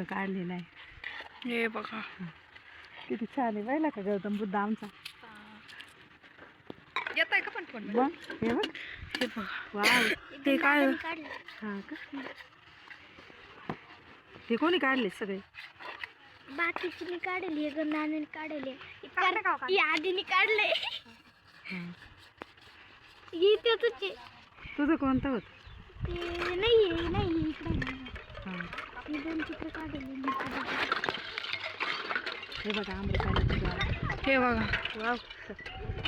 बुद्ध काढलेला आहे. हे बघा. किती छान आहे पाहिला का गौतम बुद्ध आमचा. येत आहे का पण फोन हे बघ. हे बघा. ते काय हा का? हे कोणी काढले सगळे? बाकीची मी काढली ग नानाने काढले. हो? आधीने काढले. हा. तुझे तुझं कोणतं होत? ते नाही नाही. हा दोन चित्र काढले. हे बघा. आम्रपाली वाव. हे बघा वाव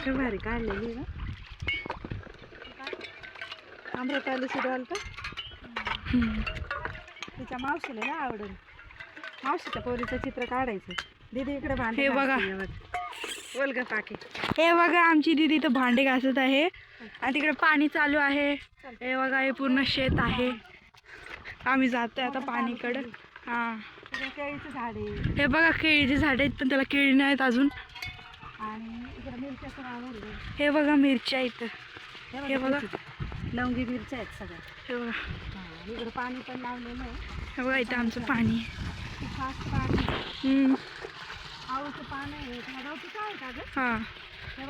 काय भारी काढलेली ना. आम्रपालीची डॉल का. तिच्या मावशीला ना आवडेल. मावशीच्या पोरीचं चित्र काढायचं. दीदी इकडे भांडे हे बघा. बोल ग पाकी. हे बघा आमची दीदी इथं भांडे घासत आहे. आणि तिकडे पाणी चालू आहे. हे बघा हे पूर्ण शेत आहे. आम्ही जातोय आता पाणीकडं. हा. केळीचं झाड. आहे हे बघा केळीचे झाडे आहेत पण त्याला केळी नाहीत अजून. आणि इकडे आवडलं हे बघा मिरच्या इथं हे बघा. लवंगी मिरच्या आहेत सगळ्या. हे बघा. हा, इकडे पाणी पण लावलेलं आहे. हे बघा इथं आमचं पाणी फास्ट पाणी आहे. हम्म. पाणी आहे. काय आहे का गं? हा.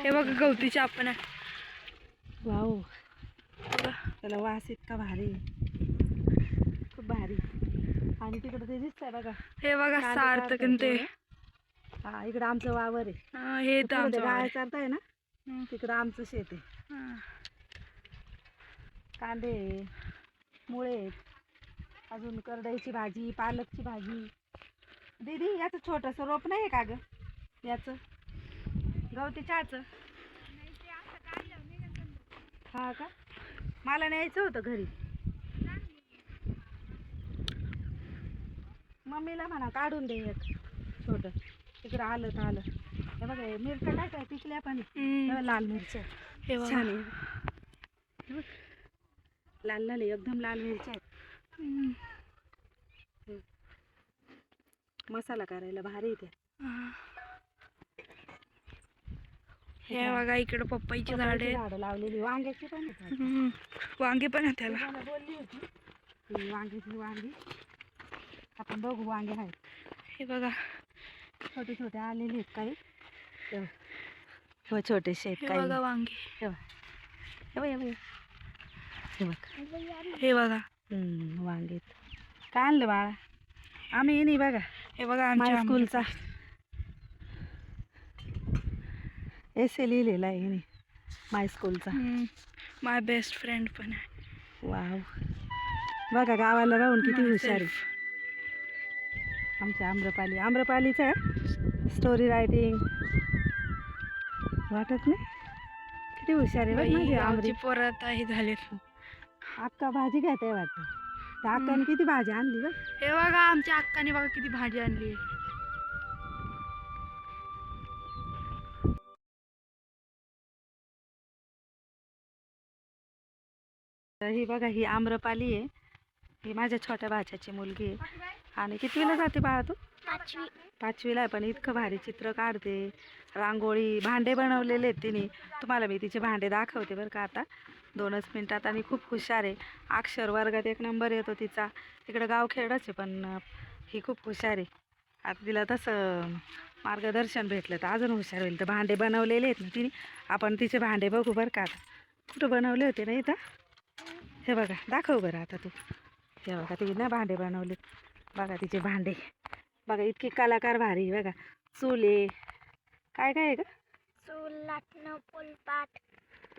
हे बघा गवतीचे आपण वाव. त्याला वास इतका भारी खूप भारी. आणि तिकडे ते दिसतंय बघा. हे बघा सार्थक आणि ते. हा इकडं आमचं वावर आहे. हा, हे इथं तिकडं ते आमचं गाय वावर. चालताय ना. तिकडं आमचं शेत आहे. हा. कांदे आहे, मुळे आहेत अजून करडईची भाजी पालकची भाजी. दीदी याचं छोटंसं रोप नाही आहे का गं? याचं? गवती चहाचं? हा का? मला न्यायचं होतं घरी. मम्मीला म्हणा काढून दे एक छोटं. तिकडं आलं तर आलं. हे बघा हे मिरच्या काय काय पिकल्या पण हे. बघा, लाल मिरच्या. हे बघा. छान आहे. हे बघ. लाल लाल आहे, एकदम लाल मिरच्या आहेत. हम्म. मसाला करायला भारी आहे त्या हा. हे बघा इकडे पपईची झाडे पपईची आहेत. झाडं लावलेली. वांग्याची पण आहेत हम्म. वांगे पण त्याला. बोलली होती. ती वांग्याची वांगी. आपण बघू वांगे आहेत. हे बघा. छोटे छोटे आलेले आहेत काही. हे बघ. हो छोटेसे हे काही. बघा वांगे. हे बघ हे बघ, हे बघ. हे बघ. हे बघा हम्म, वांगे आहेत. काय आणलं बाळा? आम्ही येणे बघा. हे बघा माय आमच्या स्कूलचा. एस ए लिहिलेला आहे हिने. माय स्कूलचा माय बेस्ट फ्रेंड पण आहे. वाव बघा गावाला राहून किती हुशार आहे. Myself. आमच्या आम्रपाली. आम्रपालीचं स्टोरी रायटिंग वाटत नाही? किती हुशार आहे बघ बाई, माझी आमरी. गावची पोरं आता हे झालेत. अक्का भाजी घ्यायचं आहे वाटतं. त्या अक्काने किती भाजी आणली बघ? हे बघा आमच्या अक्काने बघा किती भाजी आणली. तर ही बघा ही आम्रपाली आहे. ही माझ्या छोट्या भाच्याची मुलगी आहे. आणि कितवीला जाते बाळा तू? पाचवी. पाचवीला आहे पण इतकं भारी चित्र काढते. रांगोळी भांडे बनवलेले आहेत तिने. तुम्हाला मी तिचे भांडे दाखवते बरं का आता. दोनच मिनटात आणि खूप हुशार आहे. अक्षर वर्गात एक नंबर येतो तिचा. तिकडं गावखेडच आहे पण ही खूप हुशार आहे. आता तिला तसं मार्गदर्शन भेटलं तर अजून हुशार होईल. तर भांडे बनवलेले आहेत ना तिने. आपण तिचे भांडे बघू बरं का आता. कुठं बनवले होते ना इथं? हे बघा दाखव बरं आता तू. हे बघा तिने ना भांडे बनवलेत बघा तिचे भांडे. बघा इतके कलाकार भारी बघा. चुले काय काय आहे का चूल लाटणं पोलपाट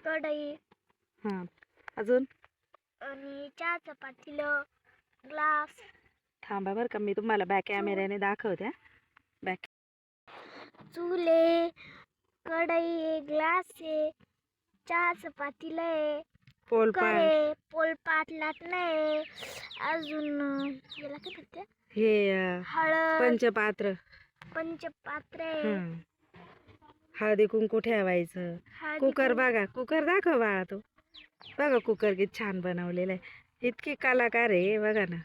कढई. हाँ. अजून? आणि चहा चपातीलं ग्लास. थांबा बरं का मी तुम्हाला बॅक कॅमेऱ्याने दाखवते बॅक चुले कढई आहे ग्लास आहे चहा चपातीला आहे. पोलपाट. करे पोलपाट लाटणं आहे. अजून याला काय म्हणते? हे अं, हळद. पंचपात्र. पंचपात्र. आहे हं. हळदी कुंकू ठेवायचं. हळदी कुकर कुंकू. बघा कुकर दाखव बाळा तो. बघा कुकर किती छान बनवलेला आहे. इतकी कलाकार आहे बघा ना.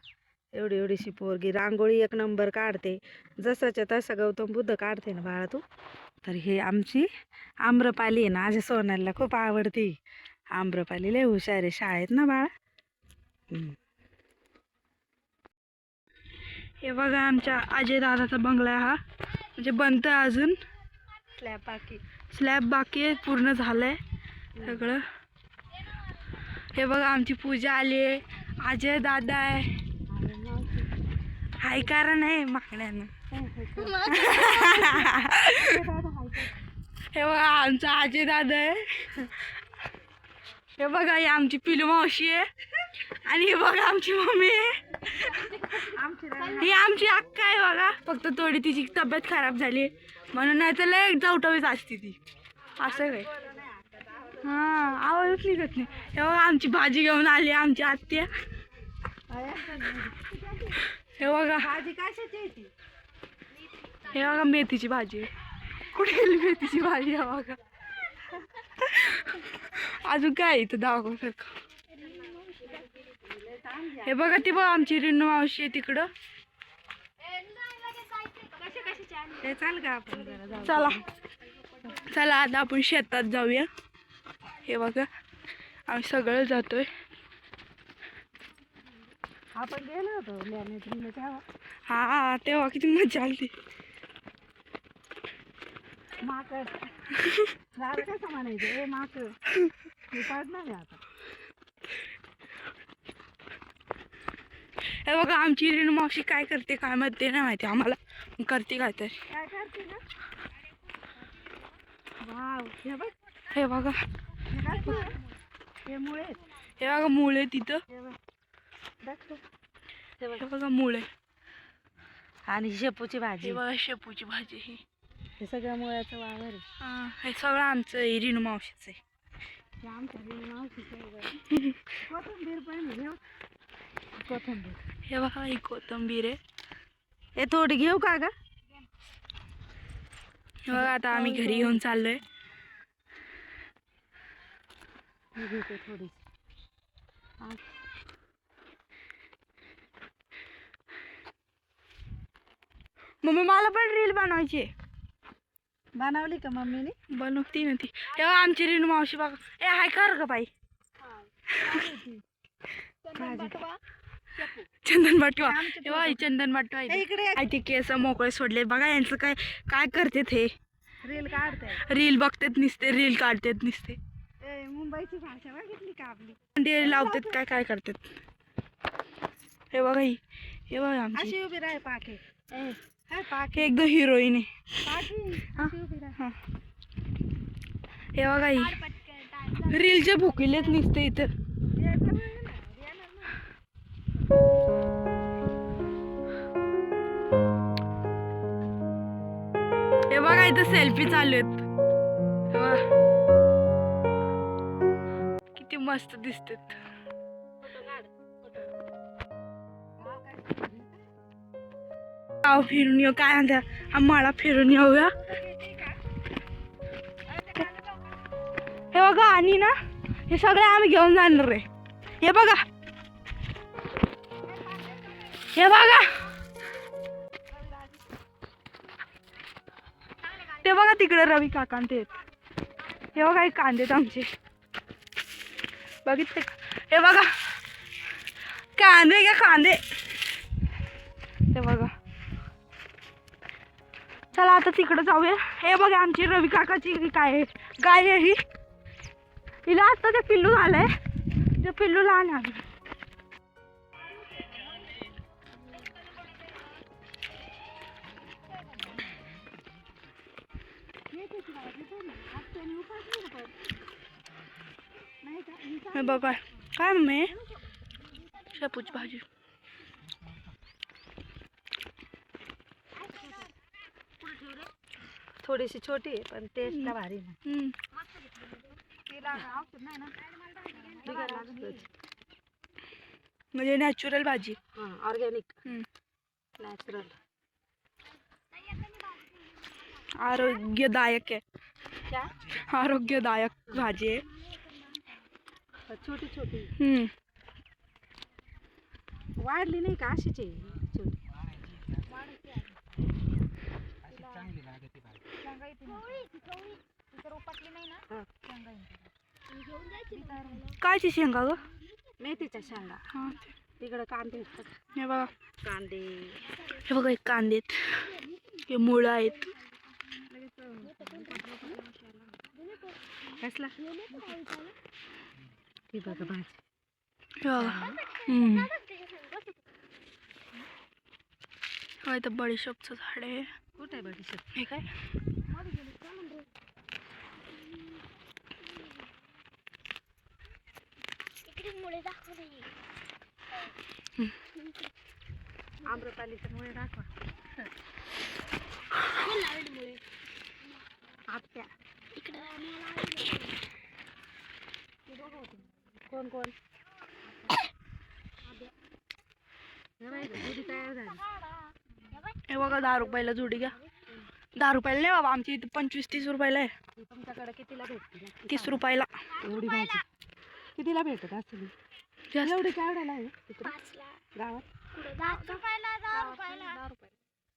एवढी एवढीशी पोरगी. रांगोळी एक नंबर काढते. जसंच्या तसं गौतम बुद्ध काढते ना बाळा तू. तर हे आमची आम्रपाली आहे ना माझ्या सोनाला खूप आवडती. आम्रपाली लय हुशार आहे. शाळेत ना बाळा? हं. बघा आमच्या अजय दादाचा बंगला आहे हा. म्हणजे बनतं अजून. स्लॅब बाकी. स्लॅब बाकी आहे पूर्ण झालंय सगळं. हे बघा आमची पूजा आली आहे. अजय दादा आहे. हाय कारण आहे मागण्यानं. हे बघा आमचा अजय दादा आहे. हे बघा ही आमची पिलू मावशी आहे. आणि हे बघा आमची मम्मी आहे. ही आमची अक्का आहे बघा. फक्त थोडी तिची तब्येत खराब झाली. म्हणून नाही तर लय जाऊटावीच असते ती. असं काय हा आवाज उठली जात नाही. हे बघा आमची भाजी घेऊन आली आमची आत्या हे बघा. भाजी कशाची ती? हे बघा मेथीची भाजी. कुठे गेली मेथीची भाजी? बघा. अजून काय इथं दाखवसारखं हे बघा ती बघ आमची रिनू मावशी आहे तिकडं. हे चाल का आपण चला. चला आता आपण शेतात जाऊया. हे बघा आम्ही सगळं जातोय. आपण गेलो होतो हा तेव्हा किती मजा आली माकड झालं कसं म्हणायचं? ए माकड मी पडणार आहे आता. हे बघा आमची रिनू मावशी काय करते काय माहिती ते नाही माहिती आम्हाला. करते काय तरी काय करते ना वाव हे बघ. हे बघा. हे काय? हे मुळे. आहेत. हे बघा मुळे तिथं. हे बघ. दाखव. हे बघ. मुळे. आणि शेपूची भाजी. बघा शेपूची भाजी ही. हे सगळं मुळ्याचं वावर आहे हा, हे सगळं आमचं आहे, रिनू मावशीच आहे हे आमच्या घरी मावशीचं आहे. कोथिंबीर पण आहे, हे. कोथिंबीर हे बघा ही कोथंबीर आहे हे थोडी घेऊ का ग हे बघा आता आम्ही घरी घेऊन चाललोय मी घेते थोडी मम्मी मला पण रील बनवायची आहे. बनवली का मम्मीने? बनवती ना ती. हे बघा आमची रिनू मावशी बघा. ए हाय कर का बाई. चंदन बाटवा. हे बघा ही चंदन बाटवा इकडे ते केस मोकळे सोडले. बघा यांचं काय काय करतेत हे रील काढते. रील बघतेत निसते रील काढतेत निसते. मुंबईची भाषा बघितली का आपली? ते लावतेत काय काय करतेत? हे बघा ही. हे बघा आमची. अशी उभी राह पाके हे एकदम हिरोईन हा. बघा ही। रीलचे भुकिलेच निसते इथं. हे। बघा इथं सेल्फी चालू आहेत. हे. किती मस्त दिसतात. गाव फिरून येऊ. काय म्हणत्या आम्हाला फिरून येऊया. हे बघा आणि ना हे सगळे आम्ही घेऊन जाणार रे हे बघा. हे बघा. ते बघा तिकडे रवी काकांते आहेत. हे बघा हे कांदे आमचे. बघितले हे बघा. कांदे का कांदे. चला आता तिकडे जाऊया. हे बघा आमची रवी काकाची काय आहे? गाय आहे ही. हिला आता ते पिल्लू झालंय. ते पिल्लू लहान आहे बघा काय मम्मी? शेपूची भाजी. थोडीशी छोटी आहे पण टेस्ट का भारी ना. हम्म. लागतच. म्हणजे नॅचरल भाजी. हाँ ऑर्गॅनिक हम्म. नॅचरल आरोग्यदायक आहे. क्या? आरोग्यदायक भाजी आहे. छोटी छोटी. हम्म. वाढली नाही का अशीच आहे? छोटी हा. कायची शेंगा ग? मेथीच्या शेंगा. हा. तिकडं कांदे आहेत. हे बघा. कांदे. हे बघा एक कांदे हे मुळं आहेत. कसला? ती बघा भाजी. बघा. हम्म. इथं बडीशोपचं झाड आहे. कुठे आहे बडीशेप? हे काय इकडे मुळे दाखव आम्रपालीचं मुळे दाखवा मुळे आत्या इकडे कोण कोण? तयार झाली. हे बघा दहा रुपयाला जोडी घ्या. दहा रुपयाला नाही बाबा आमची इथं पंचवीस तीस रुपयाला आहे. तुमच्याकडे कितीला भेटते तीस. रुपयाला. एवढी भाजी. कितीला भेटत असेल? जास्त. एवढी केवढ्याला आहे? तिकडे? गावात?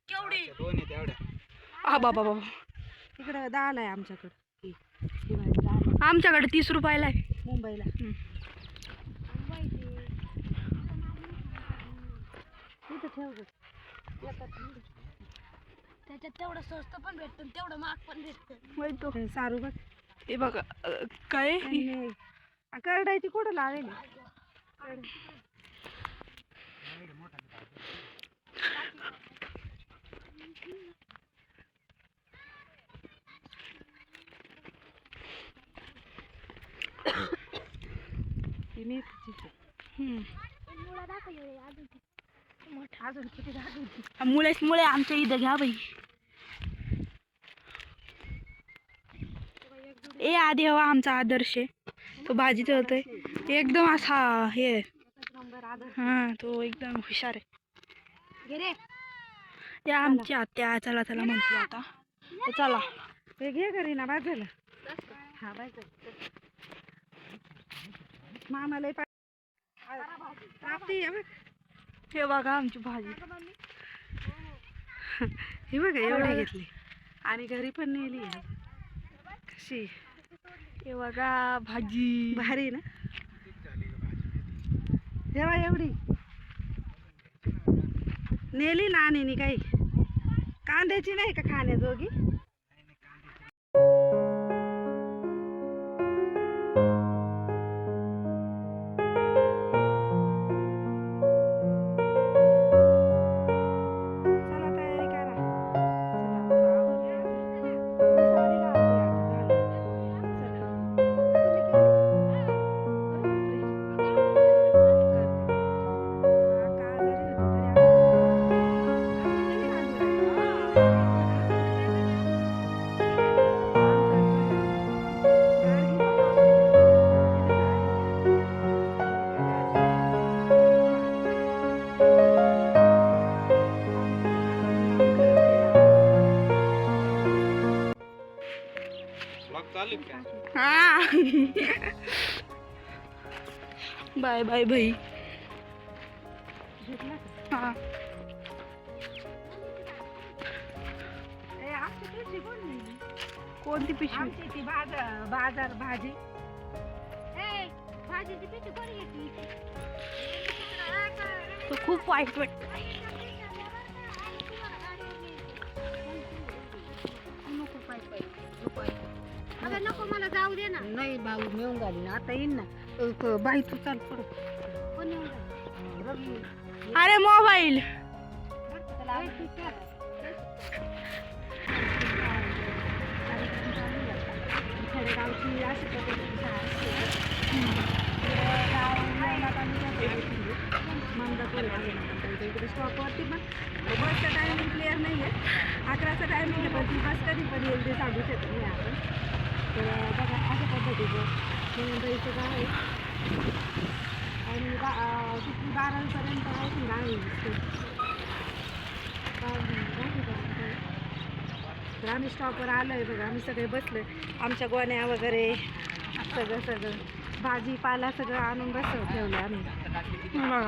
केवढी? हा बाबा बाबा. तिकडं दहाला आहे आमच्याकडं. ही ही भाजी दहाला आमच्याकडे तीस रुपयाला आहे. मुंबईला. इथं ठेव गं. त्याच्यात तेवढं स्वस्त पण भेटतं तेवढं महाग पण भेटतं. माहीत. हे सारू बघ. हे बघा अं, काय? आ, करडायची कुठं लावेल? मुळेच मुळे आमच्या इथं घ्या बाई. ए आधी हवा आमचा आदर्श आहे. तो भाजी होतोय. एकदम असा हे. हा तो एकदम हुशार आहे. त्या आमची आत्या चला चला म्हणते आता. चला. हे घे घरी ना बाजूला. हा बाजूला. मामाला हे बघा आमची भाजी. हे बघा एवढे घेतले. आणि घरी पण नेली आहे. कशी? हे बघा भाजी. भारी ना? जेव्हा एवढी. नेली ना आणि काही. कांद्याची नाही का खाण्याजोगी? हा. बाय बाय भाई? हा? कोणती पिशवी? आमची ती बाजार बाजार भाजी. भाजीची पिशवी कोणी घेतली? तो खूप वाईट वाटत. जाऊ दे ना. नाही भाऊ नेऊन घाली ना. आता येईन ना. बाई तू चाल कोण येऊन? रवी. अरे मोबाईल. बसचा टायमिंग क्लिअर नाही आहे अकराचा टायमिंग आहे पण ती बस कधी पण येईल ते सांगू शकत नाही आपण. तर बघा अशा पद्धतीचं मंदाईचं काय आहे आणि बा किती बारावीपर्यंत आहे की गावी तर आम्ही स्टॉपवर आलो आहे बघा आम्ही सगळे बसलो आमच्या गोण्या वगैरे सगळं सगळं भाजीपाला सगळं आणून बसव ठेवलं आम्ही हां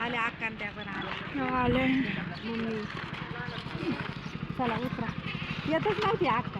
आले अक्कान त्या पण आले आले मम्मी चला उतरा येतच नव्हती अक्का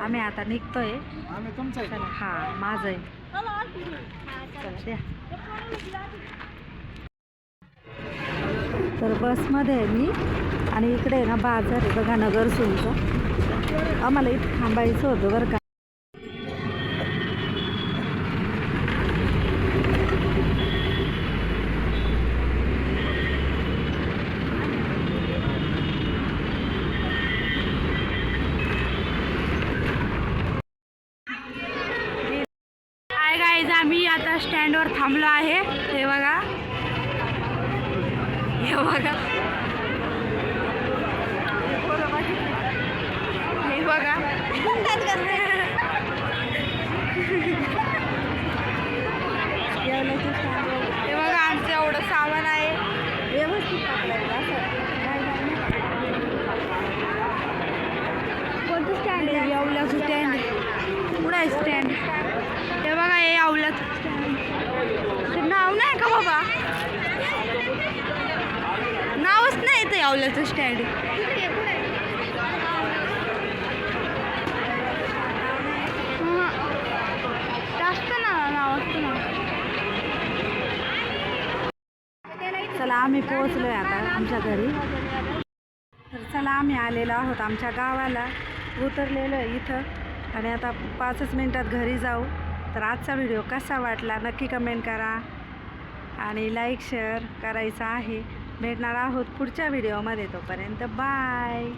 आम्ही आता निघतोय. हा माझं आहे चला द्या. तर बसमध्ये आहे मी आणि इकडे आहे ना बाजार आहे बघा नगरसूलचा आम्हाला इथं थांबायचं होतं बरं का हाय गाईज आम्ही आता स्टँडवर थांबलो आहे. हे बघा. हे बघा हे बघा हे बघा आमचं एवढं सामान आहे व्यवस्थित टाकलंय असं काय नाही. कोणतं स्टँड आहे येवल्याचं स्टँड कुठं आहे स्टँड हे बघा हे येवल्याचं स्टँड ते नाव नाही का बाबा नावच नाही स्टँड जास्त ना नाव असतं ना. चला आम्ही पोहोचलोय आता आमच्या घरी. तर चला आम्ही आलेलो आहोत आमच्या गावाला. उतरलेलो आहे इथं. आणि आता पाचच मिनटात घरी जाऊ. तर आजचा व्हिडिओ कसा वाटला नक्की कमेंट करा. आणि लाईक शेअर करायचा आहे. भेटणार आहोत पुढच्या व्हिडिओमध्ये तोपर्यंत बाय.